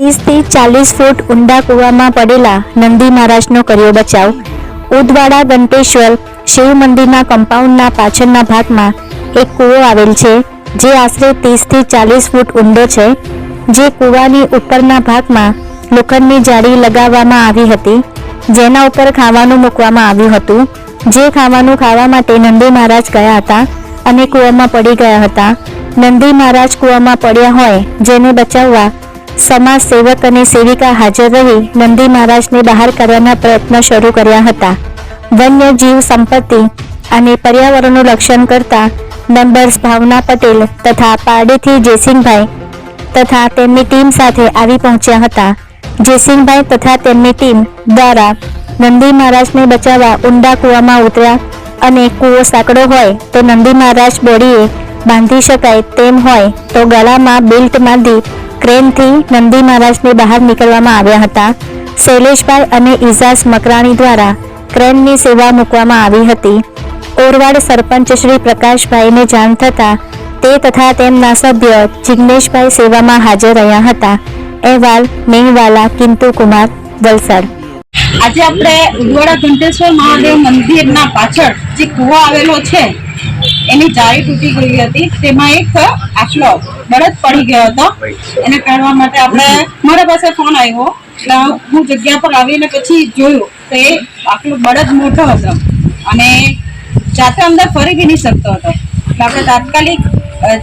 ત્રીસથી ચાલીસ ફૂટ ઊંડા કૂવામાં પડેલા નંદી મહારાજનો કર્યો બચાવ. ઉદવાડા ગંટેશ્વર શિવ મંદિરના કમ્પાઉન્ડના પાછળના ભાગમાં એક કૂવો આવેલ છે, જે આશરે ત્રીસથી ચાલીસ ફૂટ ઊંડો છે. જે કૂવાની ઉપરના ભાગમાં લોખંડની જાળી લગાવવામાં આવી હતી, જેના ઉપર ખાવાનું મૂકવામાં આવ્યું હતું. જે ખાવાનું ખાવા માટે નંદી મહારાજ ગયા હતા અને કૂવામાં પડી ગયા હતા. નંદી મહારાજ કૂવામાં પડ્યા હોય, જેને બચાવવા સમાજ સેવક અને સેવિકા હાજર રહી નંદી મહારાજને બહાર કાઢવાના પ્રયત્ન શરૂ કર્યા હતા. વન્ય જીવ સંપત્તિ અને પર્યાવરણનું રક્ષણ કરતા મેમ્બર્સ ભાવના પટેલ તથા પારડીથી જયસિંહભાઈ તથા તેમની ટીમ સાથે આવી પહોંચ્યા હતા. જયસિંહભાઈ તથા તેમની ટીમ દ્વારા નંદી મહારાજને બચાવવા ઊંડા કૂવામાં ઉતર્યા અને કૂવો સાંકડો હોય તો નંદી મહારાજ બોડીએ બાંધી શકાય તેમ હોય તો ગળામાં બેલ્ટ બાંધી ક્રેનથી નંદી મહારાજને બહાર નીકળવામાં આવ્યા હતા. શૈલેષભાઈ અને ઇઝાસ મકરાણી દ્વારા ક્રેનની સેવા મૂકવામાં આવી હતી. ઓરવાડ સરપંચ શ્રી પ્રકાશભાઈને જાણ થતાં તે તથા તેમના સભ્ય જિગ્નેશભાઈ સેવામાં હાજર રહ્યા હતા. અહેવાલ મેહવાલા કિંતુ કુમાર વલસાડ. આજે આપણે ઉદવાડા ઘંટેશ્વર મહાદેવ મંદિરના પાછળ જે કૂવો આવેલો છે એની જાળી તૂટી ગઈ હતી. તેમાં એક આટલો બળદ પડી ગયો હતો. એને કાઢવા માટે આપણે મારા પાસે ફોન આવ્યો. એટલે હું જગ્યા પર આવીને પછી જોયું તો એ આટલો બળદ મોટો હતો અને જાતે અંદર ફરી બી નહીં શકતો હતો. એટલે આપણે તાત્કાલિક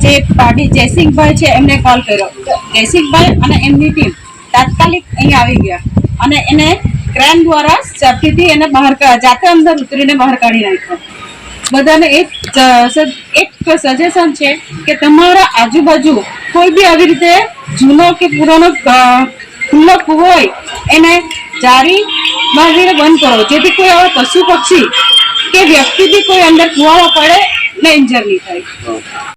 જે પાર્ટી જયસિંહભાઈ છે, એમને કોલ કર્યો. જયસિંહભાઈ અને એમની ટીમ તાત્કાલિક અહીં આવી ગયા. અને એને ક્રેન દ્વારા સેફટીથી એને બહાર જાતે અંદર ઉતરીને બહાર કાઢી નાખ્યો. બધાને એક એક સજેશન છે કે તમારા આજુબાજુ કોઈ બી આવી રીતે જૂનો કે પુરાનો ખુલ્લો હોય, એને જારી બાંધીને બંધ કરો. જેથી કોઈ આવા પશુ પક્ષી કે વ્યક્તિ બી કોઈ અંદર કૂવામાં પડે ને ઇન્જર નહીં થાય.